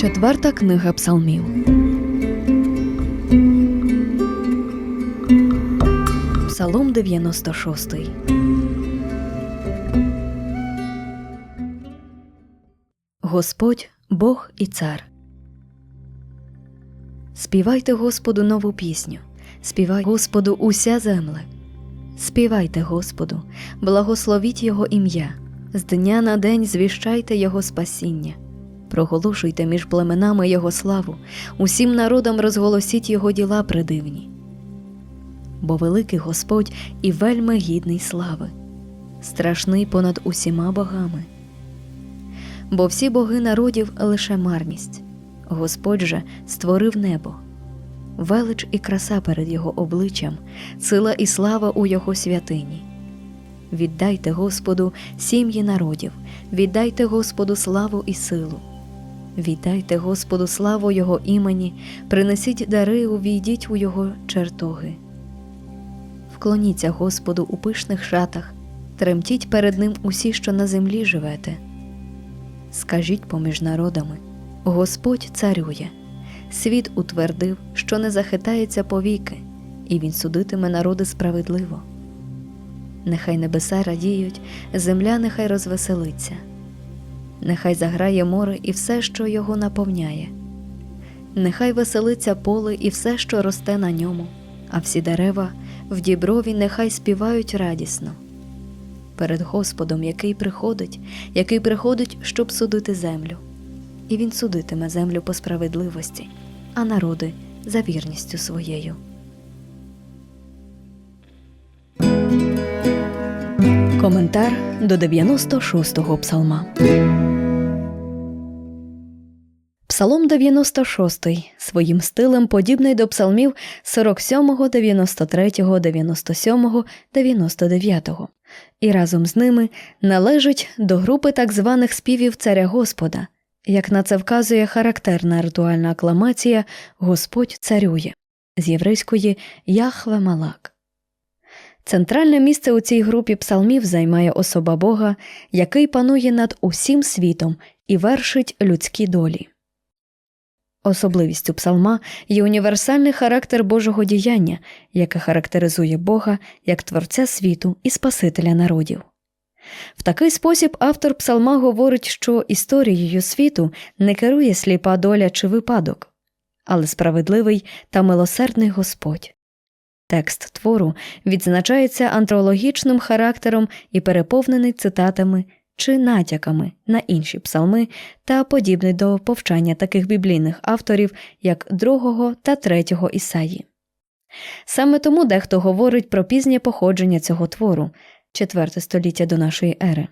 Четверта книга псалмів. Псалом 96. Господь Бог і цар. Співайте Господу нову пісню, співай Господу уся земле. Співайте Господу, благословіть Його ім'я, з дня на день звіщайте Його спасіння, проголошуйте між племенами Його славу, усім народам розголосіть Його діла придивні. Бо великий Господь і вельми гідний слави, страшний понад усіма богами. Бо всі боги народів лише марність, Господь же створив небо велич і краса перед Його обличчям, сила і слава у Його святині. Віддайте Господу сім'ї народів, віддайте Господу славу і силу. Віддайте Господу славу Його імені, принесіть дари, увійдіть у Його чертоги. Вклоніться Господу у пишних шатах, тремтіть перед Ним усі, що на землі живете. Скажіть поміж народами: Господь царює світ утвердив, що не захитається повіки, і він судитиме народи справедливо. Нехай небеса радіють, земля нехай розвеселиться, нехай заграє море і все, що його наповняє, нехай веселиться поле і все, що росте на ньому, а всі дерева в діброві нехай співають радісно. Перед Господом, який приходить, який приходить, щоб судити землю і він судитиме землю по справедливості, а народи за вірністю своєю. Коментар до 96-го псалма. Псалом 96 своїм стилем подібний до псалмів 47, 93, 97, 99 і разом з ними належить до групи так званих співів царя Господа, як на це вказує характерна ритуальна акламація Господь царює з єврейської Яхве Малак. Центральне місце у цій групі псалмів займає особа Бога, який панує над усім світом і вершить людські долі. Особливістю псалма є універсальний характер Божого діяння, яке характеризує Бога як Творця світу і Спасителя народів. В такий спосіб автор псалма говорить, що історією світу не керує сліпа доля чи випадок, але справедливий та милосердний Господь. Текст твору відзначається антропологічним характером і переповнений цитатами чи натяками на інші псалми та подібний до повчання таких біблійних авторів, як другого та третього Ісаї. Саме тому дехто говорить про пізнє походження цього твору, IV століття до нашої ери.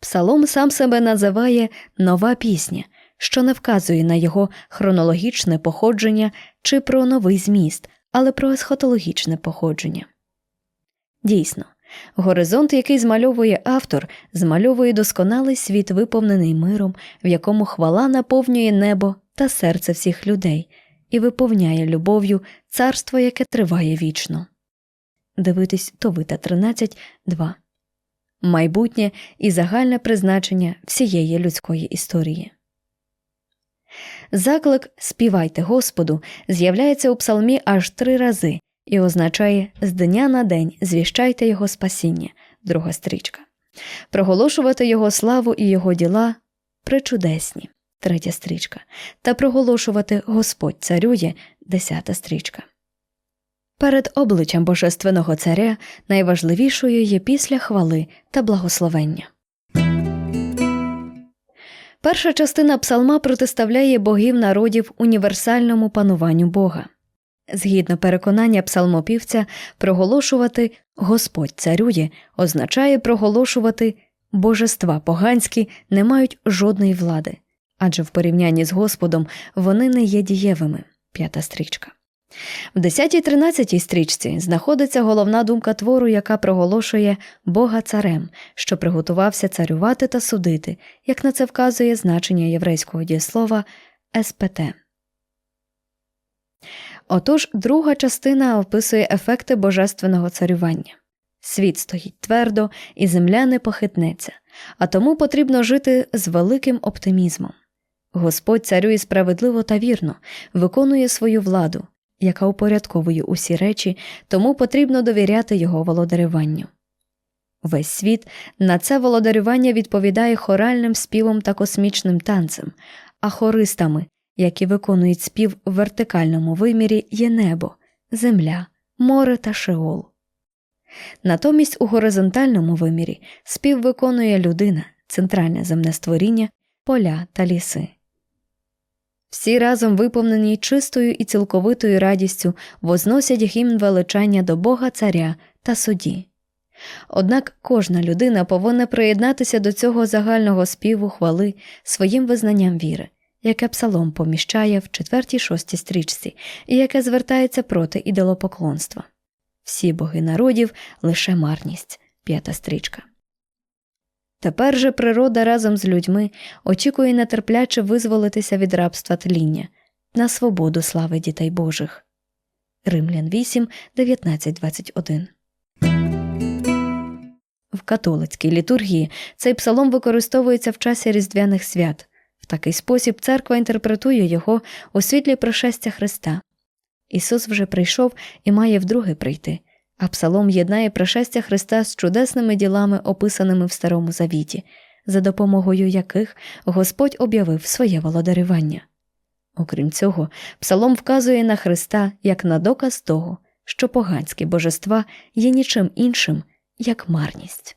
Псалом сам себе називає нова пісня, що не вказує на його хронологічне походження чи про новий зміст, але про есхотологічне походження. Дійсно, горизонт, який змальовує автор, змальовує досконалий світ, виповнений миром, в якому хвала наповнює небо та серце всіх людей і виповняє любов'ю царство, яке триває вічно дивитись Товита 13, 2. Майбутнє і загальне призначення всієї людської історії. Заклик Співайте Господу з'являється у псалмі аж три рази і означає з дня на день звіщайте Його спасіння, друга стрічка, проголошувати Його славу і Його діла причудесні, третя стрічка, та проголошувати Господь царює, десята стрічка. Перед обличчям Божественного царя найважливішою є після хвали та благословення. Перша частина псалма протиставляє богів народів універсальному пануванню Бога. Згідно переконання псалмопівця, проголошувати Господь царює означає проголошувати божества поганські не мають жодної влади, адже в порівнянні з Господом вони не є дієвими п'ята стрічка. В 10-13 стрічці знаходиться головна думка твору, яка проголошує Бога царем, що приготувався царювати та судити, як на це вказує значення єврейського дієслова СПТ. Отож, друга частина описує ефекти божественного царювання. Світ стоїть твердо, і земля не похитнеться, а тому потрібно жити з великим оптимізмом. Господь царює справедливо та вірно, виконує свою владу, яка упорядковує усі речі, тому потрібно довіряти його володарюванню. Весь світ на це володарювання відповідає хоральним співом та космічним танцем, а хористами, які виконують спів в вертикальному вимірі, є небо, земля, море та шеол. Натомість у горизонтальному вимірі спів виконує людина, центральне земне створіння, поля та ліси. Всі разом виповнені чистою і цілковитою радістю возносять гімн величання до Бога Царя та судді. Однак кожна людина повинна приєднатися до цього загального співу хвали своїм визнанням віри, яке псалом поміщає в четвертій шостій стрічці і яке звертається проти ідолопоклонства. Всі боги народів лише марність, п'ята стрічка. Тепер же природа разом з людьми очікує нетерпляче визволитися від рабства тління на свободу слави дітей Божих. Римлян 8, 19, 21 В католицькій літургії цей псалом використовується в часі різдвяних свят. Такий спосіб церква інтерпретує його у світлі пришестя Христа. Ісус вже прийшов і має вдруге прийти, а псалом єднає пришестя Христа з чудесними ділами, описаними в Старому Завіті, за допомогою яких Господь об'явив своє володарювання. Окрім цього, псалом вказує на Христа як на доказ того, що поганські божества є нічим іншим, як марність.